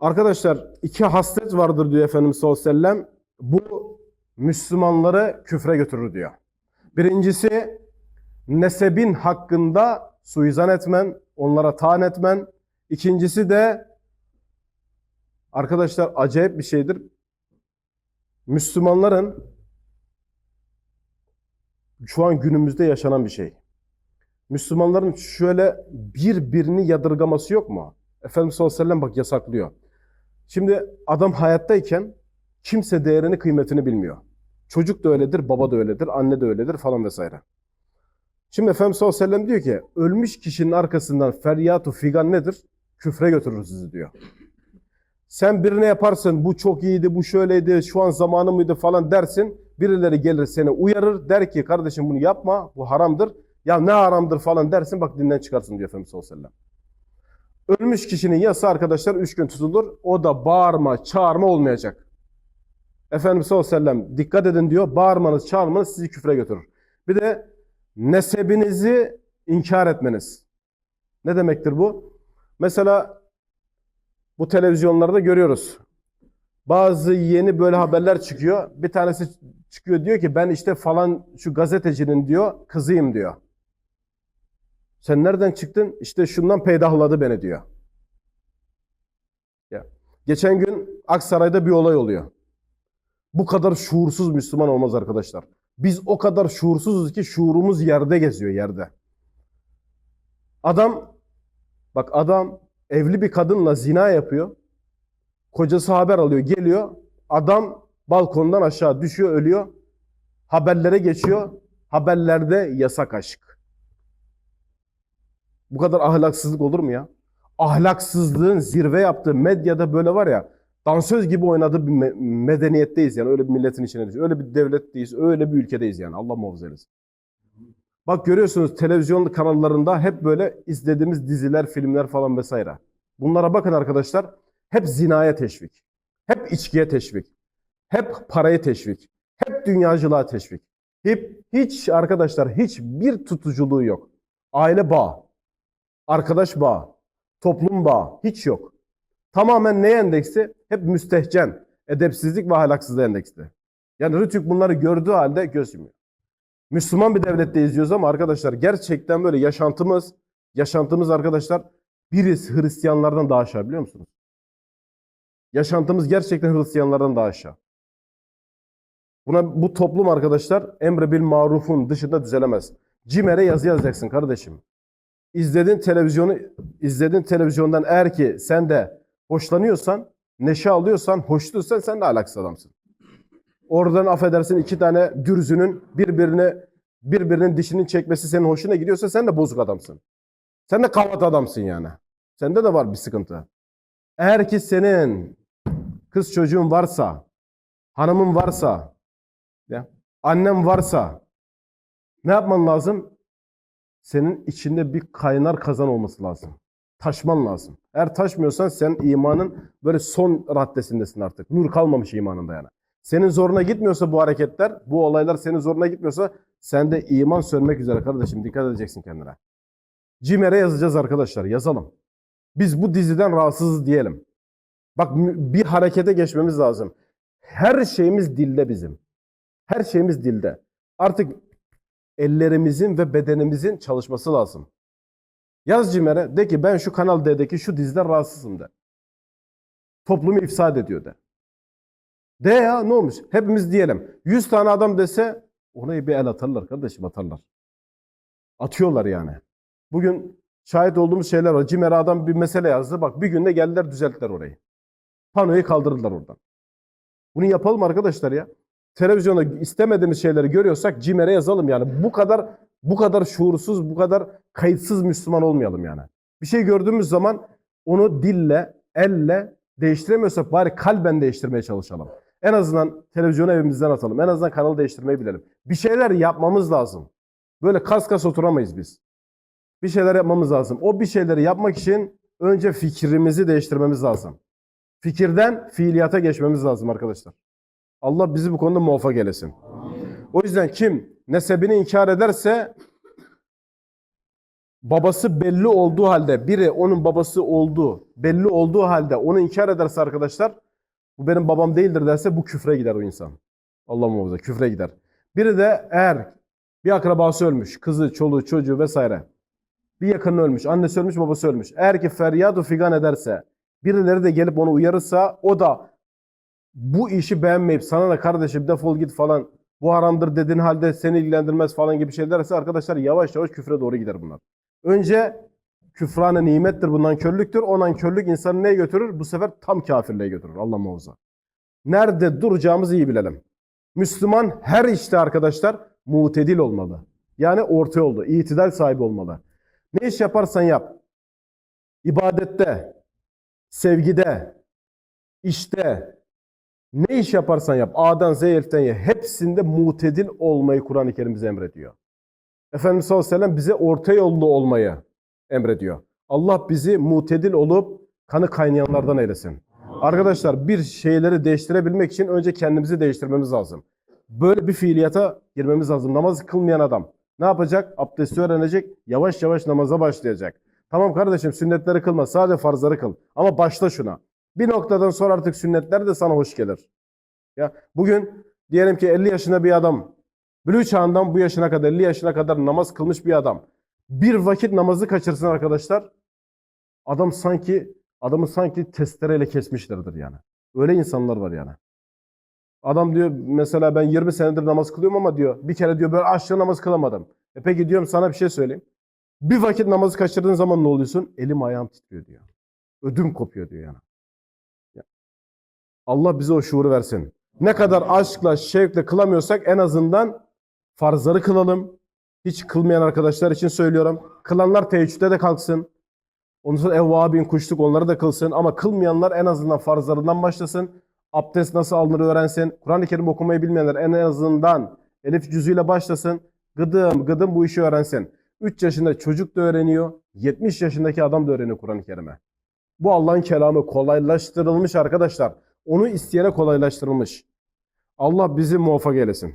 Arkadaşlar iki haslet vardır diyor Efendimiz sallallahu aleyhi ve sellem. Bu Müslümanları küfre götürür diyor. Birincisi nesebin hakkında suizan etmen, onlara taan etmen. İkincisi de arkadaşlar acayip bir şeydir. Müslümanların şu an günümüzde yaşanan bir şey. Müslümanların şöyle birbirini yadırgaması yok mu? Efendimiz sallallahu aleyhi ve sellem bak yasaklıyor. Şimdi adam hayattayken kimse değerini kıymetini bilmiyor. Çocuk da öyledir, baba da öyledir, anne de öyledir falan vesaire. Şimdi Efendimiz sallallahu aleyhi ve diyor ki ölmüş kişinin arkasından feryatu figan nedir? Küfre götürür sizi diyor. Sen birine yaparsın bu çok iyiydi, bu şöyleydi, şu an zamanı mıydı falan dersin. Birileri gelir seni uyarır der ki kardeşim bunu yapma bu haramdır. Ya ne haramdır falan dersin bak dinden çıkarsın diyor Efendimiz sallallahu aleyhi ve sellem. Ölmüş kişinin yası arkadaşlar üç gün tutulur. O da bağırma, çağırma olmayacak. Efendimiz sallallahu aleyhi ve sellem dikkat edin diyor. Bağırmanız, çağırmanız sizi küfre götürür. Bir de nesebinizi inkar etmeniz. Ne demektir bu? Mesela bu televizyonlarda görüyoruz. Bazı yeni böyle haberler çıkıyor. Bir tanesi çıkıyor diyor ki ben işte falan şu gazetecinin diyor kızıyım diyor. Sen nereden çıktın? İşte şundan peydahladı beni diyor. Ya. Geçen gün Aksaray'da bir olay oluyor. Bu kadar şuursuz Müslüman olmaz arkadaşlar. Biz o kadar şuursuzuz ki şuurumuz yerde geziyor yerde. Adam bak adam evli bir kadınla zina yapıyor. Kocası haber alıyor, geliyor. Adam balkondan aşağı düşüyor, ölüyor. Haberlere geçiyor. Haberlerde yasak aşk. Bu kadar ahlaksızlık olur mu ya? Ahlaksızlığın zirve yaptığı medyada böyle var ya dansöz gibi oynadığı bir me- medeniyetteyiz yani. Öyle bir milletin içindeyiz. Öyle bir devletteyiz. Öyle bir ülkedeyiz yani. Allah muhafaza eylesin. Bak görüyorsunuz televizyon kanallarında hep böyle izlediğimiz diziler, filmler falan vesaire. Bunlara bakın arkadaşlar. Hep zinaya teşvik. Hep içkiye teşvik. Hep paraya teşvik. Hep dünyacılığa teşvik. Hep hiç arkadaşlar hiçbir tutuculuğu yok. Aile bağı, arkadaş bağı, toplum bağı hiç yok. Tamamen neye endeksi? Hep müstehcen, edepsizlik ve ahlaksızlığa endeksli. Yani Rütük bunları gördüğü halde göz yumuyor. Müslüman bir devlette izliyoruz ama arkadaşlar gerçekten böyle yaşantımız, yaşantımız arkadaşlar biriz Hristiyanlardan daha aşağı biliyor musunuz? Yaşantımız gerçekten Hristiyanlardan daha aşağı. Buna bu toplum arkadaşlar emre bil marufun dışında düzelemez. Cimer'e yazı yazacaksın kardeşim. İzledin televizyonu, izledin televizyondan eğer ki sen de hoşlanıyorsan, neşe alıyorsan, hoşluysan sen de ahlaksız adamsın. Oradan affedersin iki tane dürzünün birbirine birbirinin dişinin çekmesi senin hoşuna gidiyorsa sen de bozuk adamsın. Sen de kavat adamsın yani. Sende de var bir sıkıntı. Eğer ki senin kız çocuğun varsa, hanımın varsa, ya, annen varsa ne yapman lazım? Senin içinde bir kaynar kazan olması lazım. Taşman lazım. Eğer taşmıyorsan sen imanın böyle son raddesindesin artık. Nur kalmamış imanında yani. Senin zoruna gitmiyorsa bu hareketler, bu olaylar senin zoruna gitmiyorsa sende iman sönmek üzere kardeşim. Dikkat edeceksin kendine. Cimer'e yazacağız arkadaşlar. Yazalım. Biz bu diziden rahatsızız diyelim. Bak bir harekete geçmemiz lazım. Her şeyimiz dilde bizim. Her şeyimiz dilde. Artık ellerimizin ve bedenimizin çalışması lazım. Yaz Cimer'e de ki ben şu Kanal D'deki şu diziden rahatsızım de. Toplumu ifsad ediyor de. De ya ne olmuş? Hepimiz diyelim. 100 tane adam dese ona bir el atarlar kardeşim atarlar. Atıyorlar yani. Bugün şahit olduğumuz şeyler var. Cimer'e adam bir mesele yazdı. Bak bir günde geldiler düzelttiler orayı. Panoyu kaldırdılar oradan. Bunu yapalım arkadaşlar ya. Televizyonda istemediğimiz şeyleri görüyorsak Cimer'e yazalım yani. Bu kadar bu kadar şuursuz, bu kadar kayıtsız Müslüman olmayalım yani. Bir şey gördüğümüz zaman onu dille, elle değiştiremiyorsak bari kalben değiştirmeye çalışalım. En azından televizyonu evimizden atalım. En azından kanalı değiştirmeyi bilelim. Bir şeyler yapmamız lazım. Böyle kas kas oturamayız biz. Bir şeyler yapmamız lazım. O bir şeyleri yapmak için önce fikrimizi değiştirmemiz lazım. Fikirden fiiliyata geçmemiz lazım arkadaşlar. Allah bizi bu konuda muvaffak eylesin. O yüzden kim nesebini inkar ederse babası belli olduğu halde biri onun babası olduğu belli olduğu halde onu inkar ederse arkadaşlar bu benim babam değildir derse bu küfre gider o insan. Allah muhafaza küfre gider. Biri de eğer bir akrabası ölmüş, kızı, çoluğu, çocuğu vesaire. Bir yakını ölmüş, annesi ölmüş, babası ölmüş. Eğer ki feryat figan ederse, birileri de gelip onu uyarırsa o da bu işi beğenmeyip sana da kardeşim defol git falan bu haramdır dediğin halde seni ilgilendirmez falan gibi şey derse arkadaşlar yavaş yavaş küfre doğru gider bunlar. Önce küfrane nimettir bundan körlüktür. Ondan körlük insanı neye götürür? Bu sefer tam kafirliğe götürür. Allah muhafaza. Nerede duracağımızı iyi bilelim. Müslüman her işte arkadaşlar mutedil olmalı. Yani orta yolda, itidal sahibi olmalı. Ne iş yaparsan yap. İbadette, sevgide, işte, ne iş yaparsan yap. A'dan Z'ye, Elif'ten Y'ye. Hepsinde mutedil olmayı Kur'an-ı Kerim bize emrediyor. Efendimiz sallallahu aleyhi ve sellem bize orta yollu olmayı emrediyor. Allah bizi mutedil olup kanı kaynayanlardan eylesin. Arkadaşlar bir şeyleri değiştirebilmek için önce kendimizi değiştirmemiz lazım. Böyle bir fiiliyata girmemiz lazım. Namaz kılmayan adam ne yapacak? Abdesti öğrenecek, yavaş yavaş namaza başlayacak. Tamam kardeşim sünnetleri kılma, sadece farzları kıl. Ama başla şuna. Bir noktadan sonra artık sünnetler de sana hoş gelir. Ya bugün diyelim ki 50 yaşında bir adam, bülü çağından bu yaşına kadar 50 yaşına kadar namaz kılmış bir adam. Bir vakit namazı kaçırsın arkadaşlar. Adam sanki adamı sanki testereyle kesmişlerdir yani. Öyle insanlar var yani. Adam diyor mesela ben 20 senedir namaz kılıyorum ama diyor bir kere diyor böyle aşağı namaz kılamadım. E peki diyorum sana bir şey söyleyeyim. Bir vakit namazı kaçırdığın zaman ne oluyorsun? Elim ayağım titriyor diyor. Ödüm kopuyor diyor yani. Allah bize o şuuru versin. Ne kadar aşkla, şevkle kılamıyorsak en azından farzları kılalım. Hiç kılmayan arkadaşlar için söylüyorum. Kılanlar teheccüde de kalksın. Ondan sonra evvabin, kuşluk onları da kılsın. Ama kılmayanlar en azından farzlarından başlasın. Abdest nasıl alınır öğrensin. Kur'an-ı Kerim okumayı bilmeyenler en azından elif cüzüyle başlasın. Gıdım gıdım bu işi öğrensin. 3 yaşında çocuk da öğreniyor. 70 yaşındaki adam da öğreniyor Kur'an-ı Kerim'e. Bu Allah'ın kelamı kolaylaştırılmış arkadaşlar. Onu isteyene kolaylaştırılmış. Allah bizi muvaffak eylesin.